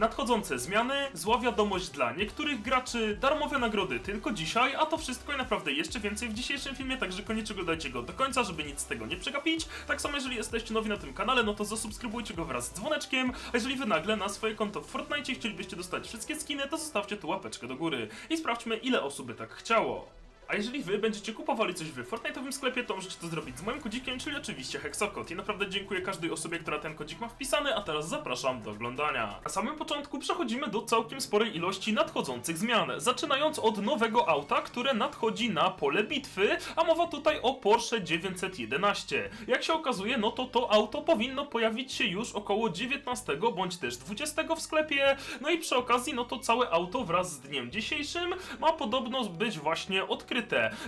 Nadchodzące zmiany, zła wiadomość dla niektórych graczy, darmowe nagrody tylko dzisiaj, a to wszystko i naprawdę jeszcze więcej w dzisiejszym filmie, także koniecznie oglądajcie go do końca, żeby nic z tego nie przegapić. Tak samo jeżeli jesteście nowi na tym kanale, no to zasubskrybujcie go wraz z dzwoneczkiem, a jeżeli wy nagle na swoje konto w Fortnite chcielibyście dostać wszystkie skiny, to zostawcie tu łapeczkę do góry i sprawdźmy ile osób by tak chciało. A jeżeli wy będziecie kupowali coś w Fortnite'owym sklepie, to możecie to zrobić z moim kodzikiem, czyli oczywiście Hexokod. I naprawdę dziękuję każdej osobie, która ten kodzik ma wpisany, a teraz zapraszam do oglądania. Na samym początku przechodzimy do całkiem sporej ilości nadchodzących zmian, zaczynając od nowego auta, które nadchodzi na pole bitwy, a mowa tutaj o Porsche 911. Jak się okazuje, no to to auto powinno pojawić się już około 19 bądź też 20 w sklepie, no i przy okazji, no to całe auto wraz z dniem dzisiejszym ma podobno być właśnie odkryte,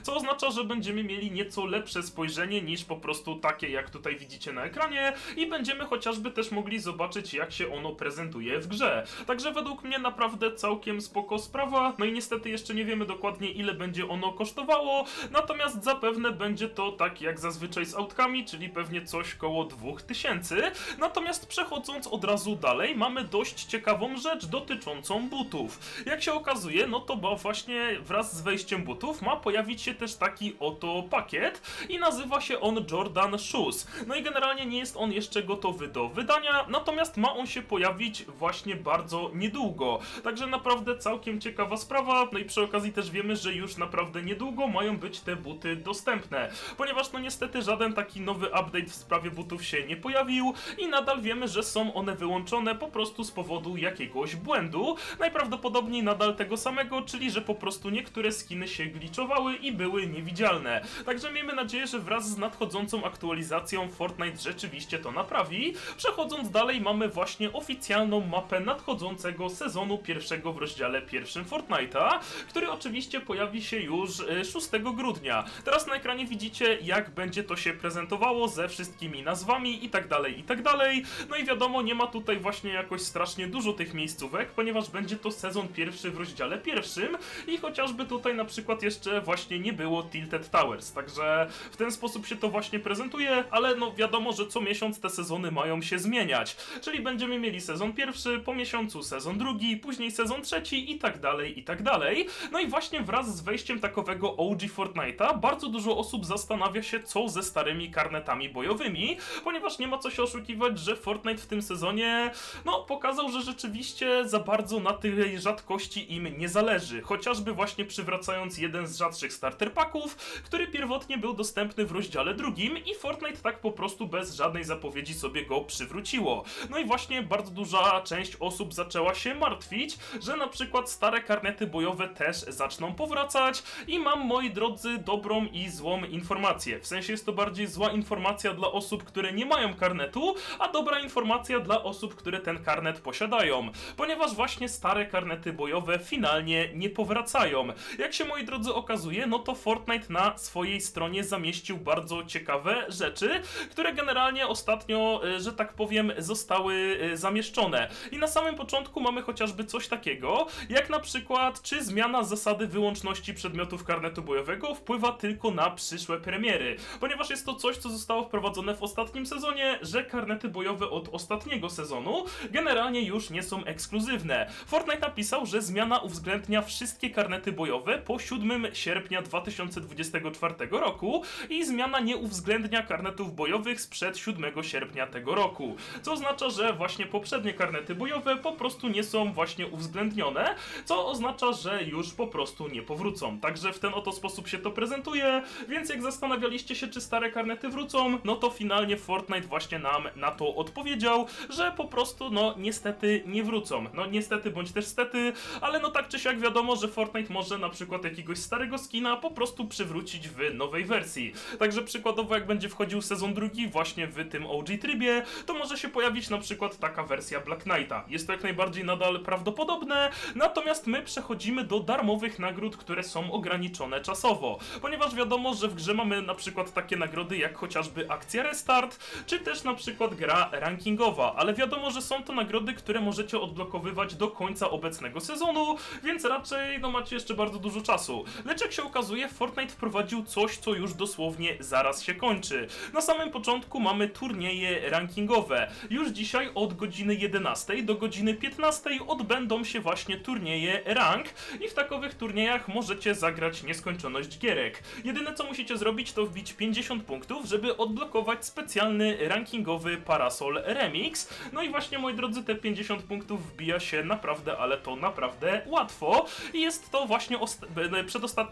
co oznacza, że będziemy mieli nieco lepsze spojrzenie niż po prostu takie, jak tutaj widzicie na ekranie i będziemy chociażby też mogli zobaczyć, jak się ono prezentuje w grze. Także według mnie naprawdę całkiem spoko sprawa, no i niestety jeszcze nie wiemy dokładnie, ile będzie ono kosztowało, natomiast zapewne będzie to tak jak zazwyczaj z autkami, czyli pewnie coś koło 2000. Natomiast przechodząc od razu dalej, mamy dość ciekawą rzecz dotyczącą butów. Jak się okazuje, no to bo właśnie wraz z wejściem butów ma pojawić się też taki oto pakiet i nazywa się on Jordan Shoes. No i generalnie nie jest on jeszcze gotowy do wydania, natomiast ma on się pojawić właśnie bardzo niedługo. Także naprawdę całkiem ciekawa sprawa. No i przy okazji też wiemy, że już naprawdę niedługo mają być te buty dostępne. Ponieważ no niestety żaden taki nowy update w sprawie butów się nie pojawił i nadal wiemy, że są one wyłączone po prostu z powodu jakiegoś błędu. Najprawdopodobniej nadal tego samego, czyli że po prostu niektóre skiny się gliczowały i były niewidzialne. Także miejmy nadzieję, że wraz z nadchodzącą aktualizacją Fortnite rzeczywiście to naprawi. Przechodząc dalej mamy właśnie oficjalną mapę nadchodzącego sezonu pierwszego w rozdziale pierwszym Fortnite'a, który oczywiście pojawi się już e, 6 grudnia. Teraz na ekranie widzicie jak będzie to się prezentowało ze wszystkimi nazwami i tak dalej, i tak dalej. No i wiadomo, nie ma tutaj właśnie jakoś strasznie dużo tych miejscówek, ponieważ będzie to sezon pierwszy w rozdziale pierwszym i chociażby tutaj na przykład jeszcze właśnie nie było Tilted Towers, także w ten sposób się to właśnie prezentuje, ale no wiadomo, że co miesiąc te sezony mają się zmieniać, czyli będziemy mieli sezon pierwszy, po miesiącu sezon drugi, później sezon trzeci i tak dalej, i tak dalej. No i właśnie wraz z wejściem takowego OG Fortnite'a bardzo dużo osób zastanawia się, co ze starymi karnetami bojowymi, ponieważ nie ma co się oszukiwać, że Fortnite w tym sezonie, no, pokazał, że rzeczywiście za bardzo na tej rzadkości im nie zależy. Chociażby właśnie przywracając jeden z rzadszych starter packów, który pierwotnie był dostępny w rozdziale drugim i Fortnite tak po prostu bez żadnej zapowiedzi sobie go przywróciło. No i właśnie bardzo duża część osób zaczęła się martwić, że na przykład stare karnety bojowe też zaczną powracać i mam, moi drodzy, dobrą i złą informację. W sensie jest to bardziej zła informacja dla osób, które nie mają karnetu, a dobra informacja dla osób, które ten karnet posiadają. Ponieważ właśnie stare karnety bojowe finalnie nie powracają. Jak się, moi drodzy, okazuje, no to Fortnite na swojej stronie zamieścił bardzo ciekawe rzeczy, które generalnie ostatnio, e, że tak powiem, zostały e, zamieszczone. I na samym początku mamy chociażby coś takiego, jak na przykład, czy zmiana zasady wyłączności przedmiotów karnetu bojowego wpływa tylko na przyszłe premiery. Ponieważ jest to coś, co zostało wprowadzone w ostatnim sezonie, że karnety bojowe od ostatniego sezonu generalnie już nie są ekskluzywne. Fortnite napisał, że zmiana uwzględnia wszystkie karnety bojowe po 7 sierpnia 2024 roku i zmiana nie uwzględnia karnetów bojowych sprzed 7 sierpnia tego roku. Co oznacza, że właśnie poprzednie karnety bojowe po prostu nie są właśnie uwzględnione, co oznacza, że już po prostu nie powrócą. Także w ten oto sposób się to prezentuje, więc jak zastanawialiście się, czy stare karnety wrócą, no to finalnie Fortnite właśnie nam na to odpowiedział, że po prostu, no niestety nie wrócą. No niestety bądź też stety, ale no tak czy siak wiadomo, że Fortnite może na przykład jakiegoś starego skina po prostu przywrócić w nowej wersji. Także przykładowo jak będzie wchodził sezon drugi właśnie w tym OG trybie, to może się pojawić na przykład taka wersja Black Knighta. Jest to jak najbardziej nadal prawdopodobne, natomiast my przechodzimy do darmowych nagród, które są ograniczone czasowo, ponieważ wiadomo, że w grze mamy na przykład takie nagrody jak chociażby akcja Restart, czy też na przykład gra rankingowa, ale wiadomo, że są to nagrody, które możecie odblokowywać do końca obecnego sezonu, więc raczej no macie jeszcze bardzo dużo czasu. Lecz jak się okazuje, Fortnite wprowadził coś, co już dosłownie zaraz się kończy. Na samym początku mamy turnieje rankingowe. Już dzisiaj od godziny 11 do godziny 15 odbędą się właśnie turnieje rank i w takowych turniejach możecie zagrać nieskończoność gierek. Jedyne co musicie zrobić to wbić 50 punktów, żeby odblokować specjalny rankingowy Parasol Remix. No i właśnie moi drodzy, te 50 punktów wbija się naprawdę, ale to naprawdę łatwo. I jest to właśnie ost-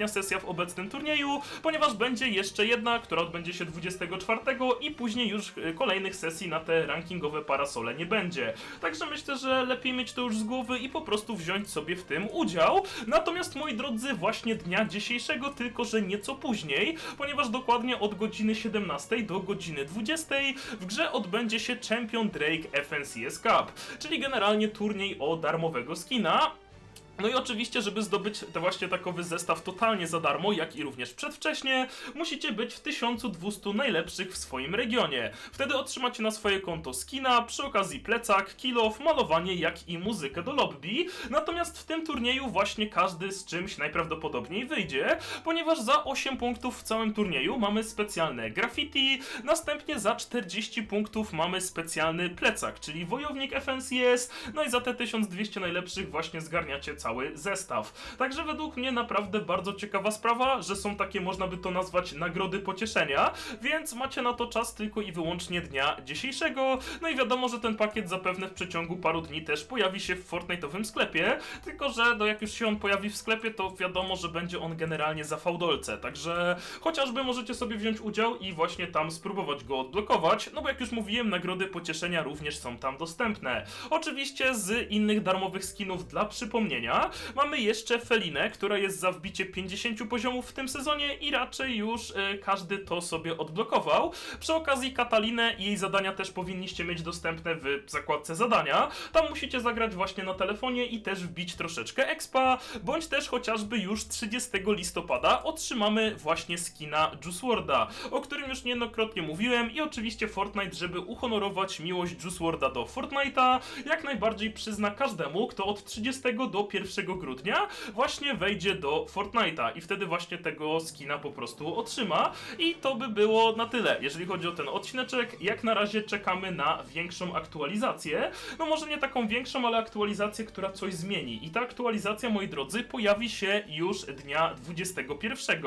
przedostatnia sesja w obecnym turnieju, ponieważ będzie jeszcze jedna, która odbędzie się 24 i później już y, kolejnych sesji na te rankingowe parasole nie będzie. Także myślę, że lepiej mieć to już z głowy i po prostu wziąć sobie w tym udział. Natomiast moi drodzy, właśnie dnia dzisiejszego, tylko że nieco później, ponieważ dokładnie od godziny 17 do godziny 20 w grze odbędzie się Champion Drake FNCS Cup, czyli generalnie turniej o darmowego skina. No i oczywiście, żeby zdobyć te właśnie takowy zestaw totalnie za darmo, jak i również przedwcześnie, musicie być w 1200 najlepszych w swoim regionie. Wtedy otrzymacie na swoje konto skina, przy okazji plecak, kilof, malowanie, jak i muzykę do lobby. Natomiast w tym turnieju właśnie każdy z czymś najprawdopodobniej wyjdzie, ponieważ za 8 punktów w całym turnieju mamy specjalne graffiti, następnie za 40 punktów mamy specjalny plecak, czyli wojownik FNCS, no i za te 1200 najlepszych właśnie zgarniacie cały zestaw. Także według mnie naprawdę bardzo ciekawa sprawa, że są takie, można by to nazwać, nagrody pocieszenia, więc macie na to czas tylko i wyłącznie dnia dzisiejszego. No i wiadomo, że ten pakiet zapewne w przeciągu paru dni też pojawi się w Fortnite'owym sklepie, tylko że no jak już się on pojawi w sklepie, to wiadomo, że będzie on generalnie za fałdolce, także chociażby możecie sobie wziąć udział i właśnie tam spróbować go odblokować, no bo jak już mówiłem, nagrody pocieszenia również są tam dostępne. Oczywiście z innych darmowych skinów dla przypomnienia mamy jeszcze Felinę, która jest za wbicie 50 poziomów w tym sezonie i raczej już e, każdy to sobie odblokował. Przy okazji Katalinę i jej zadania też powinniście mieć dostępne w zakładce zadania. Tam musicie zagrać właśnie na telefonie i też wbić troszeczkę expa, bądź też chociażby już 30 listopada otrzymamy właśnie skina Juice WRLD'a, o którym już niejednokrotnie mówiłem i oczywiście Fortnite, żeby uhonorować miłość Juice WRLD'a do Fortnite'a, jak najbardziej przyzna każdemu, kto od 30 do 1 grudnia właśnie wejdzie do Fortnite'a i wtedy właśnie tego skina po prostu otrzyma. I to by było na tyle, jeżeli chodzi o ten odcineczek. Jak na razie czekamy na większą aktualizację, no może nie taką większą, ale aktualizację, która coś zmieni. I ta aktualizacja, moi drodzy, pojawi się już dnia 21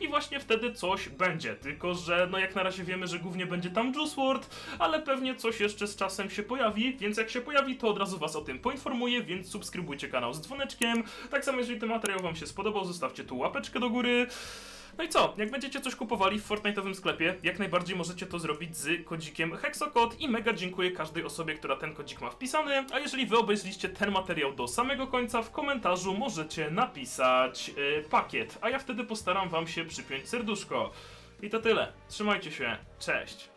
i właśnie wtedy coś będzie, tylko że no jak na razie wiemy, że głównie będzie tam Juice WRLD, ale pewnie coś jeszcze z czasem się pojawi, więc jak się pojawi, to od razu was o tym poinformuję, więc subskrybujcie kanał z dzwoneczkiem. Tak samo jeżeli ten materiał wam się spodobał, zostawcie tu łapeczkę do góry. No i co? Jak będziecie coś kupowali w Fortnite'owym sklepie, jak najbardziej możecie to zrobić z kodzikiem Hexokod i mega dziękuję każdej osobie, która ten kodzik ma wpisany. A jeżeli wy obejrzeliście ten materiał do samego końca, w komentarzu możecie napisać yy, pakiet, a ja wtedy postaram wam się przypiąć serduszko. I to tyle. Trzymajcie się. Cześć.